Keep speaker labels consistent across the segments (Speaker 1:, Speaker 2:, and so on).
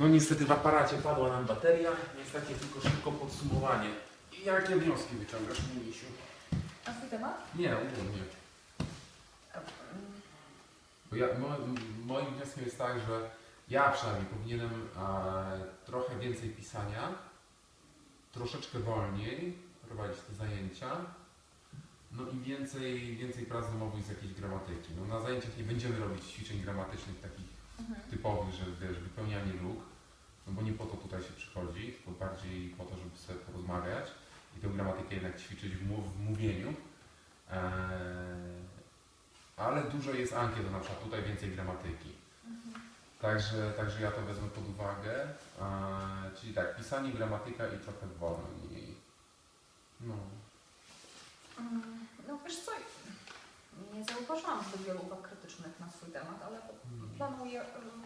Speaker 1: No niestety w aparacie padła nam bateria, więc takie tylko szybko podsumowanie. I jakie wnioski wyciągasz, Misiu?
Speaker 2: A swój temat?
Speaker 1: Nie, ogólnie. Bo ja, mo, moim wnioskiem jest tak, że ja przynajmniej powinienem e, trochę więcej pisania, troszeczkę wolniej prowadzić te zajęcia, no i więcej, więcej prac domowych z jakiejś gramatyki. No na zajęciach nie będziemy robić ćwiczeń gramatycznych takich
Speaker 2: Mhm.
Speaker 1: typowych, że wiesz, wypełnianie luk, no bo nie po to tutaj się przychodzi, tylko bardziej po to, żeby sobie porozmawiać i tę gramatykę jednak ćwiczyć w, mów, w mówieniu. Eee, ale dużo jest ankiet, na przykład tutaj więcej gramatyki. Także, także ja to wezmę pod uwagę. Eee, czyli tak, pisanie, gramatyka i trochę wolniej. No.
Speaker 2: Mm, No wiesz co, zauważyłam zbyt wielu uwag krytycznych na swój temat, ale planuję,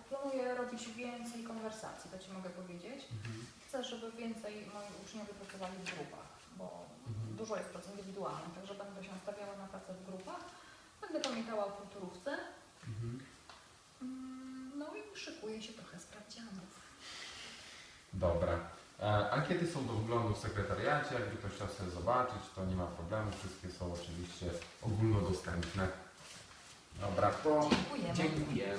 Speaker 2: planuję robić więcej konwersacji, to Ci mogę powiedzieć.
Speaker 1: Mhm.
Speaker 2: Chcę, żeby więcej moi uczniowie pracowali w grupach, bo
Speaker 1: Mhm.
Speaker 2: dużo jest prac indywidualnych, także będę się nastawiała na pracę w grupach. Będę pamiętała o kulturówce.
Speaker 1: Mhm.
Speaker 2: Mm, No i szykuję się trochę sprawdzianów.
Speaker 1: Dobra. E, Ankiety są do wglądu w sekretariacie, jakby ktoś chciał sobie zobaczyć, to nie ma problemu, wszystkie są oczywiście ogólnodostępne. Dobra, to
Speaker 2: Dziękujemy.
Speaker 1: dziękujemy.